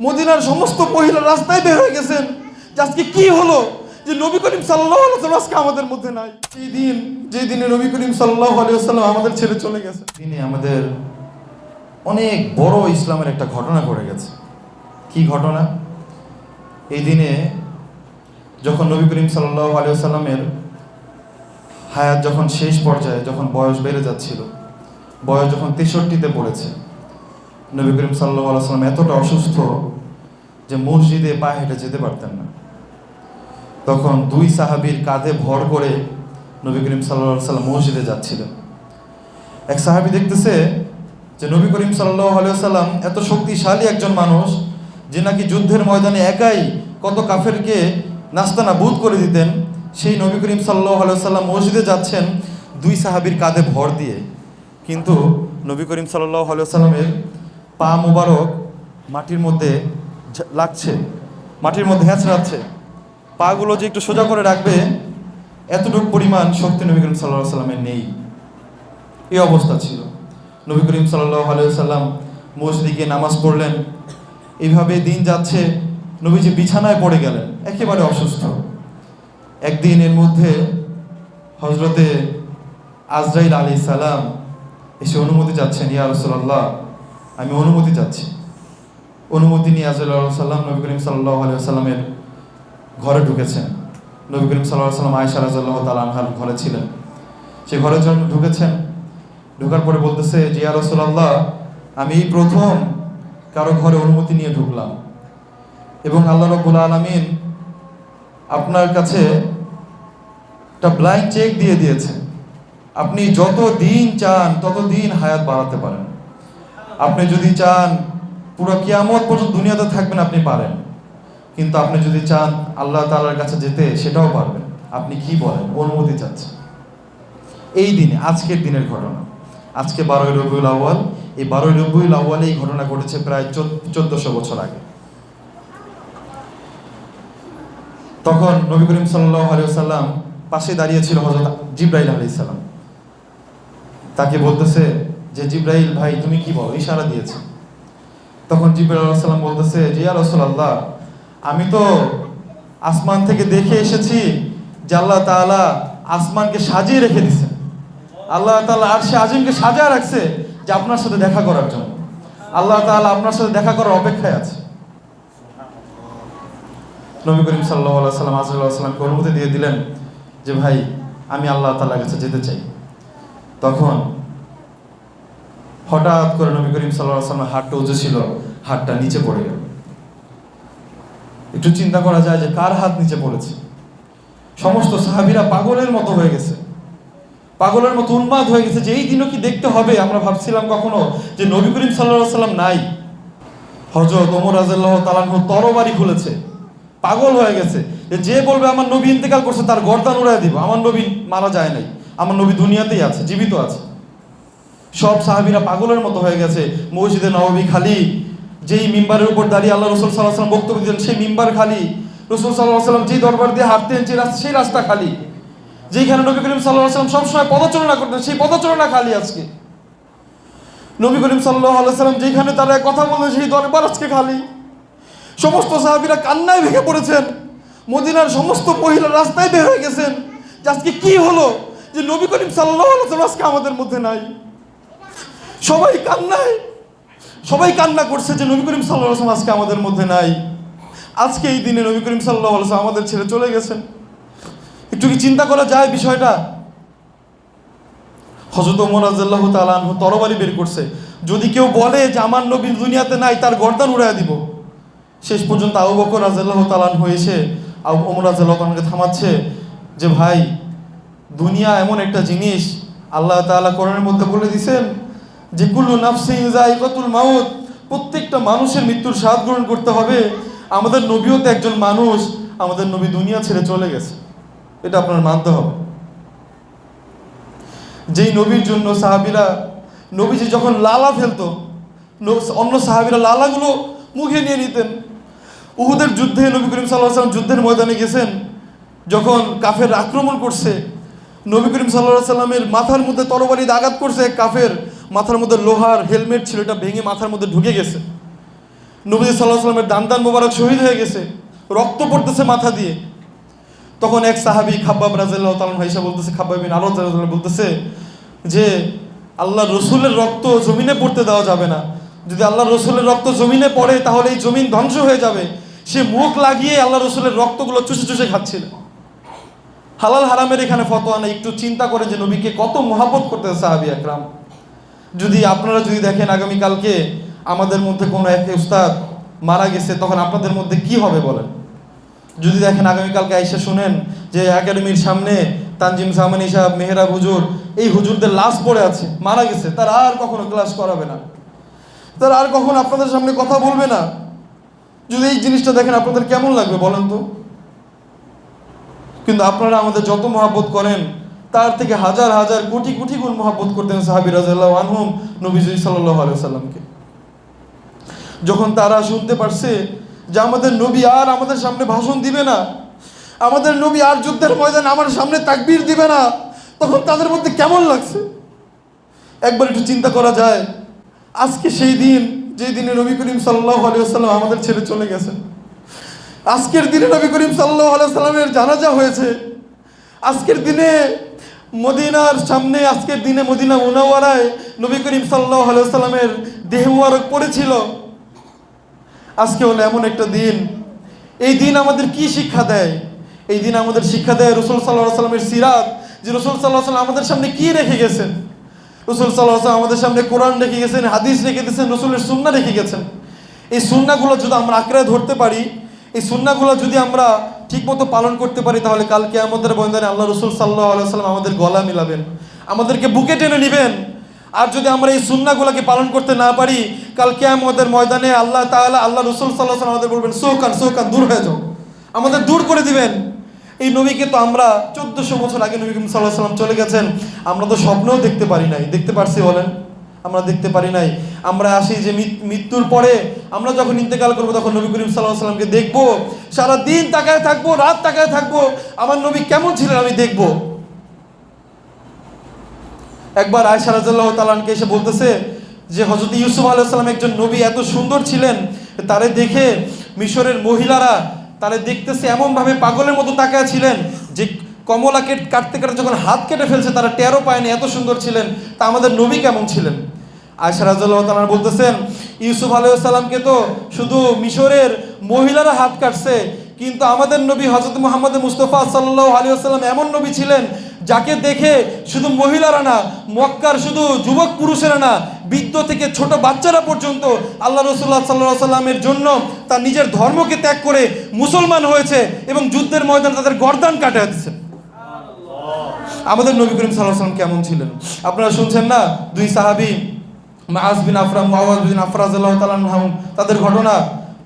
মদিনার সমস্ত মহিলা রাস্তায় বের হয়ে গেছেন। আজকে কি হলো? যে নবী করিম সাল্লাহ আলাইসাল্লাম আজকে আমাদের মধ্যে নাই। এই দিন যে দিনে নবী করিম সাল্লাহ আলিয়াল্লাম আমাদের ছেড়ে চলে গেছে। দিনে আমাদের অনেক বড় ইসলামের একটা ঘটনা ঘটে গেছে। কি ঘটনা? এই দিনে যখন নবী করিম সাল্লাহ আলিয়াল্লামের হায়াত যখন শেষ পর্যায়ে, যখন বয়স বেড়ে যাচ্ছিল, বয়স যখন তেষট্টিতে পড়েছে নবী করিম সাল্লাহ আলাইসাল্লাম এতটা অসুস্থ যে মসজিদে পা হেঁটে যেতে পারতেন না। তখন দুই সাহাবীর কাঁধে ভর করে নবী করিম সাল্লাহ সাল্লাম মসজিদে যাচ্ছিলেন। এক সাহাবি দেখতেছে যে নবী করিম সাল্লাহ সাল্লাম এত শক্তিশালী একজন মানুষ যে নাকি যুদ্ধের ময়দানে একাই কত কাফেরকে নাস্তানা বুধ করে দিতেন, সেই নবী করিম সাল্লাহ সাল্লাম মসজিদে যাচ্ছেন দুই সাহাবীর কাঁধে ভর দিয়ে। কিন্তু নবী করিম সাল্লাহ সাল্লামের পা মুবারক মাটির মধ্যে লাগছে, মাটির মধ্যে হ্যাঁচড়াচ্ছে পাগুলো যে একটু সোজা করে রাখবে, এতটুকু পরিমাণ শক্তি নবী করিম সাল্লাহ সাল্লামের নেই। এই অবস্থা ছিল। নবী করিম সাল্লাহ সাল্লাম মসজিদে নামাজ পড়লেন। এইভাবে দিন যাচ্ছে, নবীজি বিছানায় পড়ে গেলেন, একেবারে অসুস্থ। একদিন এর মধ্যে হজরতে আজরাইল আলী সালাম এসে অনুমতি চাচ্ছেন, ইয়া রসুল্লাহ আমি অনুমতি চাচ্ছি। অনুমতি নিয়ে আজরাইল সাল্লাম নবী করিম সাল্লাহ সাল্লামের ঘরে ঢুকেছেন। নবী করিম সাল্লাহ সাল্লাম আয়সা রাজাল্লাহ তালানহার ঘরে ছিলেন। সে ঘরের জন্য ঢুকেছেন। ঢোকার পরে বলতেছে যে, ইয়া রসুল্লাহ আমি প্রথম কারও ঘরে অনুমতি নিয়ে ঢুকলাম এবং আল্লাহ রব্বুল আলমিন আপনার কাছে একটা ব্ল্যাঙ্ক চেক দিয়ে দিয়েছে আপনি যত দিন চান তত দিন হায়াত বাড়াতে পারেন। আপনি যদি চান, পুরো কিয়ামত পর্যন্ত দুনিয়াতে থাকবেন, আপনি পারেন। কিন্তু আপনি যদি চান আল্লাহ তাআলার কাছে যেতে, সেটাও পারবেন। আপনি কি বলেন? অনুমতি চাচ্ছেন এই দিনে, আজকের দিনের ঘটনা। আজকে বারোই রবিউল আউ্য়াল। এই বারোই রবিউল আউ্য়ালে এই ঘটনা ঘটেছে প্রায় চোদ্দশো বছর আগে। তখন নবী করিম সাল্লাহ আলিয়াল্লাম পাশে দাঁড়িয়েছিল হজরত জিব্রাইল আলাইসাল্লাম তাকে বলতেছে যে জিব্রাহিল ভাই, তুমি কি বলো? ইশারা দিয়েছে। তখন জিব্রাইল আলাইসাল্লাম বলতেছে, যে ইয়া রাসূলুল্লাহ, আমি তো আসমান থেকে দেখে এসেছি যে আল্লাহ তাআলা আসমানকে সাজিয়ে রেখে দিছে আল্লাহ তাআলা আর সে আজিমকে সাজিয়ে রাখছে যে আপনার সাথে দেখা করার জন্য। আল্লাহ তাআলা আপনার সাথে দেখা করার অপেক্ষায় আছে। নবী করিম সাল্লাহ সাল্লাম আজরুল্লাহ সাল্লামকে অনুমতি দিয়ে দিলেন যে, ভাই, আমি আল্লাহ তাআলার কাছে যেতে চাই। তখন হঠাৎ করে নবী করিম সাল্লাহ হাতটা উঁচু ছিল, হাতটা নিচে পড়ে গেল। একটু চিন্তা করা যায় যে কার হাত নিচে পড়েছে? সমস্ত সাহাবীরা পাগলের মতো হয়ে গেছে। পাগলের মতো উন্মাদ হয়ে গেছে যে এই দিনও কি দেখতে হবে? আমরা ভাবছিলাম কখনো যে নবী করিম সাল্লাহ সাল্লাম নাই। হজরত ওমর রাজাল্লাহ তালানহ তরবারি খুলেছে। পাগল হয়ে গেছে। যে যে বলবে, আমার নবী ইন্তেকাল করছে, তার গর্দান উড়াই দিব। আমার নবী মারা যায় নাই। আমার নবী দুনিয়াতেই আছে, জীবিত আছে। সব সাহাবীরা পাগলের মতো হয়ে গেছে। মসজিদে নববী খালি, যেই মিম্বারের উপর দাঁড়িয়ে আল্লাহ রসুল সাল্লাহ সাল্লাম বক্তব্য দিলেন সেই মিম্বার খালি। রসুল সাল্লাহ সাল্লাম যেই দরবার দিয়ে হাঁটতেন, যে রাস্তা সেই রাস্তা খালি। যেইখানে নবী করিম সাল্লাহ সাল্লাম সবসময় পদচারণা করতেন, সেই পদচারণা খালি আজকে। নবী করিম সাল্লাহ সাল্লাম যেখানে তারা কথা বললেন, সেই দরবার আজকে খালি। সমস্ত সাহাবীরা কান্নায় ভেঙে পড়েছেন। মদিনার সমস্ত মহিলা রাস্তায় বের হয়ে গেছেন। যে আজকে কি হলো? যে নবী করিম সাল্লাহ আজকে আমাদের মধ্যে নাই। সবাই কান্নায়। সবাই কান্না করছে যে নবী করিম সাল্লাহ সাল্লাম আজকে আমাদের মধ্যে নাই। আজকে এই দিনে নবী করিম সাল্লাহ সাল্লাম আমাদের ছেড়ে চলে গেছেন। একটু কি চিন্তা করা যায় বিষয়টা? হজরত ওমর রাজ্লাহ তালান তরবারি বের করছে। যদি কেউ বলে যে আমার নবী দুনিয়াতে নাই, তার গর্দান উড়াই দিব। শেষ পর্যন্ত আবু বকর রাজ্লাহ তালান হয়েছে আবু ওমর রাজ্লাহ তালানকে থামাচ্ছে যে, ভাই, দুনিয়া এমন একটা জিনিস আল্লাহ তাআলা কোরআনের মধ্যে বলে দিছেন যে কুল্লু নাফসিন যায়িকাতুল মাউত, প্রত্যেকটা মানুষের মৃত্যুর স্বাদ গ্রহণ করতে হবে। আমাদের নবীও তো একজন মানুষ, আমাদের নবী দুনিয়া ছেড়ে চলে গেছে। এটা আপনার মানতে হবে। যেই নবীর জন্য সাহাবীরা নবীজি যখন লালা ফেলতো অন্য সাহাবীরা লালাগুলো মুখে নিয়ে নিতেন। উহুদের যুদ্ধে নবী করিম সাল্লাহ সাল্লাম যুদ্ধের ময়দানে গেছেন। যখন কাফের আক্রমণ করছে, নবী করিম সাল্লাহ সাল্লামের মাথার মধ্যে তরবারি আঘাত করছে কাফের। মাথার মধ্যে লোহার হেলমেট ছিল, এটা ভেঙে মাথার মধ্যে ঢুকে গেছে। নবী সাল্লাহ সাল্লামের দান মোবারক শহীদ হয়ে গেছে, রক্ত পড়তেছে মাথা দিয়ে। তখন এক সাহাবি খাব্বাব রাজিল্লাহ তালন ভাইসা বলতেছে, খাব্বাব বিন আরও বলতেছে যে, আল্লাহ রসুলের রক্ত জমিনে পড়তে দেওয়া যাবে না। যদি আল্লাহ রসুলের রক্ত জমিনে পড়ে, তাহলে এই জমিন ধ্বংস হয়ে যাবে। সে মুখ লাগিয়ে আল্লাহ রসুলের রক্তগুলো চুষে চুষে খাচ্ছিল। হালাল হারামের এখানে ফতোয়া নেই, একটু চিন্তা করে যে নবীকে কত মহাব্বত করতেছে সাহাবি একরাম যদি আপনারা যদি দেখেন আগামীকালকে আমাদের মধ্যে কোনো এক উস্তাদ মারা গেছে, তখন আপনাদের মধ্যে কি হবে বলেন? যদি দেখেন আগামীকালকে আইসা শুনেন যে একাডেমির সামনে তানজিম সামানি সাহেব, মেহরাব হুজুর, এই হুজুরদের লাশ পড়ে আছে, মারা গেছে, তার আর কখনো ক্লাস করাবে না। তার আর কখনো আপনাদের সামনে কথা বলবে না। যদি এই জিনিসটা দেখেন, আপনাদের কেমন লাগবে বলেন তো? কিন্তু আপনারা আমাদের যত মহাব্বত করেন তার থেকে হাজার হাজার কোটি কোটি গুণ মহাব্বত করতেন সাহাবি রাজাল্লাহ আনহুম নবীজি সাল্লাহ আলাইসাল্লামকে যখন তারা শুনতে পারছে যে আমাদের নবী আর আমাদের সামনে ভাষণ দিবে না, আমাদের নবী আর যুদ্ধের ময়দানে আমার সামনে তাকবীর দিবে না, তখন তাদের মধ্যে কেমন লাগছে? একবার একটু চিন্তা করা যায়, আজকে সেই দিন, যেই দিনে নবী করিম সাল্লাহ আলিয়াল্লাম আমাদের ছেড়ে চলে গেছেন। আজকের দিনে নবী করিম সাল্লাহ আলাইসাল্লামের জানাজা হয়েছে। আজকের দিনে মদিনার সামনে আজকের দিনে মদিনা মুনাওয়ারায় নবী করিম সাল্লাহ দেহ মুবারক পড়েছিল। আজকে হলো এমন একটা দিন। এই দিন আমাদের কি শিক্ষা দেয়? এই দিন আমাদের শিক্ষা দেয় রসুল সাল্লাহ সাল্লামের সিরাত, যে রসুল সাল্লাহ সাল্লাম আমাদের সামনে কি রেখে গেছেন? রসুল সাল্লাহ সাল্লাম আমাদের সামনে কোরআন রেখে গেছেন, হাদিস রেখে গেছেন রসুলের সুন্না রেখে গেছেন। এই সুন্নাগুলো যদি আমরা আঁকড়ে ধরতে পারি, এই সুন্নাগুলো যদি আমরা ঠিকমতো পালন করতে পারি, তাহলে কালকে আমাদের বন্ধনে আল্লাহ রসুল সাল্লাহ সাল্লাম আমাদের গলা মিলাবেন, আমাদেরকে বুকে টেনে নেবেন। আর যদি আমরা এই সুন্নাগুলোকে পালন করতে না পারি কালকে আমাদের ময়দানে আল্লাহ তাআলা, আল্লাহ রসুল সাল্লাহ সাল্লাম আমাদের বলবেন, সোকান সোকান, দূর হয়ে যাও। আমাদের দূর করে দিবেন। এই নবীকে তো আমরা চোদ্দশো বছর আগে নবী সাল্লাহ সাল্লাম চলে গেছেন, আমরা তো স্বপ্নেও দেখতে পারি নাই। দেখতে পারছি বলেন, আমরা দেখতে পারি নাই। আমরা আসি যে মৃত্যুর পরে আমরা যখন ইন্তেকাল করব, তখন নবী করিম সাল্লাহ সাল্লামকে দেখব সারা দিন তাকায় থাকব, রাত তাকায় থাকব, আমার নবী কেমন ছিলেন আমি দেখব। একবার আয়সা রাজাল্লাহ তালানকে এসে বলতেছে যে হজরত ইউসুফ আলাইসাল্লাম একজন নবী এত সুন্দর ছিলেন, তারে দেখে মিশরের মহিলারা তারে দেখতেছে এমনভাবে পাগলের মতো তাকায় ছিলেন যে কমলা কেট কাটতে কাটতে যখন হাত কেটে ফেলছে, তারা টেরও পায়নি এত সুন্দর ছিলেন, তা আমাদের নবী কেমন ছিলেন? আয়সা রাজাল্লাহ তালান বলতেছেন ইউসুফ আলাইসাল্লামকে তো শুধু মিশরের মহিলারা হাত কাটছে কিন্তু আমাদের নবী হজরত মোহাম্মদ মুস্তফা সাল্লাহ আলী আসাল্লাম এমন নবী ছিলেন যাকে দেখে শুধু মহিলারা না মক্কার শুধু যুবক পুরুষেরা না বৃদ্ধ থেকে ছোট বাচ্চারা পর্যন্ত আল্লাহ রসুল্লাহ সাল্লাহ সাল্লামের জন্য তার নিজের ধর্মকে ত্যাগ করে মুসলমান হয়েছে এবং যুদ্ধের ময়দানে তাদের গর্দান কাটা দিচ্ছে আমাদের নবী করিম সাল্লাহ সাল্লাম কেমন ছিলেন? আপনারা শুনছেন না? দুই সাহাবি মাস বিন আফরা মুআওয়াজ বিন আফরাজ আল্লাহ তাদের ঘটনা।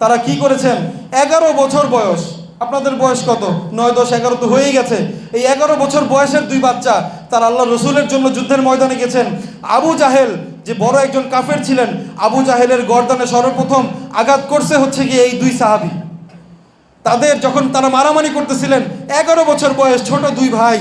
তারা কি করেছেন? এগারো বছর বয়স। আপনাদের বয়স কত? নয়, দশ, এগারো তো হয়েই গেছে। এই এগারো বছর বয়সের দুই বাচ্চা, তার আল্লাহ রসুলের জন্য যুদ্ধের ময়দানে গেছেন। আবু জাহেল, যে বড় একজন কাফের ছিলেন, আবু জাহেলের গর্দানে সর্বপ্রথম আঘাত করছে হচ্ছে কি এই দুই সাহাবি। তাদের যখন তারা মারামারি করতেছিলেন, এগারো বছর বয়স, ছোট দুই ভাই।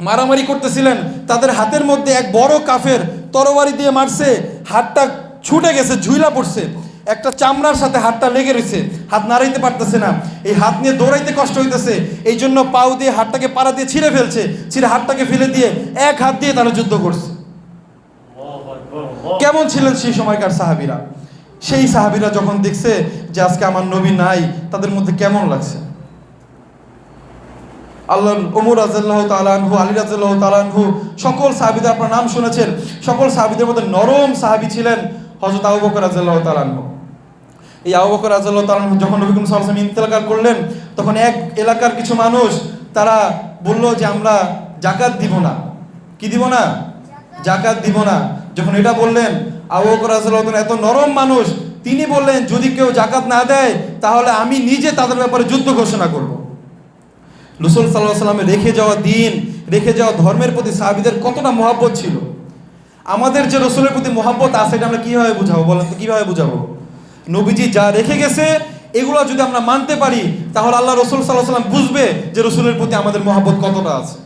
মারামারি করতেছিলেন। তাদের হাতের মধ্যে এক বড় কাফের তরবারি দিয়ে মারছে। হাতটা ছুটে গেছে, ঝুইলা পড়ছে। একটা চামড়ার সাথে হাতটা লেগে রয়েছে। হাত নাড়াইতে পারতেছে না। এই হাত নিয়ে দৌড়াইতে কষ্ট হইতেছে। এই জন্য পাও দিয়ে হাতটাকে পাড়া দিয়ে ছিঁড়ে ফেলছে। ছিঁড়ে হাতটাকে ফেলে দিয়ে এক হাত দিয়ে তারা যুদ্ধ করছে। কেমন ছিলেন সেই সময়কার সাহাবিরা? সেই সাহাবিরা যখন দেখছে যে আজকে আমার নবী নাই, তাদের মধ্যে কেমন লাগছে? আল্লাহ ওমর রাজাল্লাহ তালানহু আলী রাজাল্লাহ তালানহু সকল সাহাবিদের আপনার নাম শুনেছেন। সকল সাহাবিদের মধ্যে নরম সাহাবি ছিলেন হজরত আবু বকর রাজাল্লাহ তালানহু এই আবু বকর রাজাল্লাহ তালানহু যখন নবী ওয়াসাল্লাম ইন্তেকাল করলেন, তখন এক এলাকার কিছু মানুষ তারা বলল যে, আমরা জাকাত দিব না। কি দিব না? জাকাত দিব না। যখন এটা বললেন, আবু বকর তাআলা এত নরম মানুষ, তিনি বললেন, যদি কেউ জাকাত না দেয়, তাহলে আমি নিজে তাদের ব্যাপারে যুদ্ধ ঘোষণা করব। রসুল সাল্লাহ রেখে যাওয়া দিন, রেখে যাওয়া ধর্মের প্রতি সাহাবিদের কতটা মহাব্বত ছিল? আমাদের যে রসুলের প্রতি মহাব্বত আছে, এটা আমরা কীভাবে বুঝাবো বলেন তো, কীভাবে বুঝাবো? নবীজি যা রেখে গেছে, এগুলো যদি আমরা মানতে পারি, তাহলে আল্লাহ রসুল সাল্লাহ সাল্লাম বুঝবে যে রসুলের প্রতি আমাদের মহাব্বত কতটা আছে।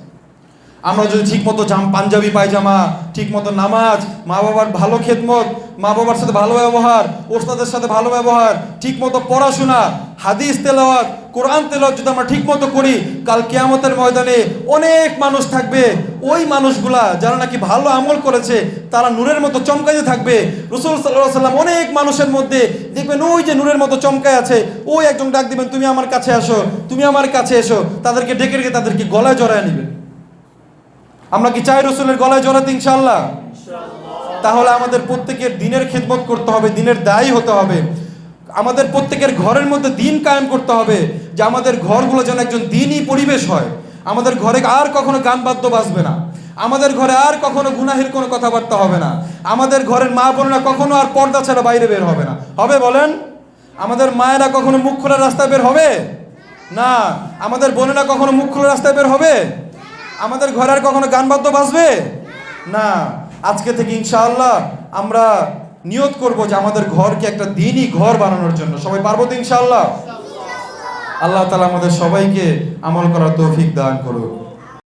আমরা যদি ঠিকমতো জাম পাঞ্জাবি, পায়জামা, ঠিকমতো নামাজ মা বাবার ভালো খেদমত মা বাবার সাথে ভালো ব্যবহার, ওস্তাদের সাথে ভালো ব্যবহার ঠিক মতো পড়াশোনা, হাদিস তেলাওয়াত, কোরআন তেলাওয়াত যদি আমরা ঠিক মতো করি, কাল কেয়ামতের ময়দানে অনেক মানুষ থাকবে। ওই মানুষগুলা যারা নাকি ভালো আমল করেছে, তারা নূরের মতো চমকাইতে থাকবে। রসুল সাল্লাম অনেক মানুষের মধ্যে দেখবেন ওই যে নূরের মতো চমকায় আছে, ওই একজন ডাক দিবেন, তুমি আমার কাছে আসো, তুমি আমার কাছে এসো। তাদেরকে ডেকে রেখে তাদেরকে গলায় জড়ায় নেবেন। আমরা কি চাই রসুলের গলায় জড়াতে ইনশাল্লাহ তাহলে আমাদের প্রত্যেকের দিনের খেদমত করতে হবে, দিনের দায়ী হতে হবে। আমাদের প্রত্যেকের ঘরের মধ্যে দিন কায়েম করতে হবে, যে আমাদের ঘরগুলো যেন একজন দিনই পরিবেশ হয়। আমাদের ঘরে আর কখনো গান বাদ্য বাজবে না। আমাদের ঘরে আর কখনো গুনাহের কোনো কথাবার্তা হবে না। আমাদের ঘরের মা বোনেরা কখনো আর পর্দা ছাড়া বাইরে বের হবে না। হবে বলেন? আমাদের মায়েরা কখনো মুখ খোলা রাস্তায় বের হবে? না। আমাদের বোনেরা কখনো মুখ খোলা রাস্তায় বের হবে? আমাদের ঘরে আর কখনো গান বাদ্য বাজবে? না। আজকে থেকে ইনশাআল্লাহ আমরা নিয়ত করব যে আমাদের ঘরকে একটা দিনই ঘর বানানোর জন্য। সবাই পারব তো ইনশাআল্লাহ? আল্লাহ তালা আমাদের সবাইকে আমল করার তৌফিক দান করুক।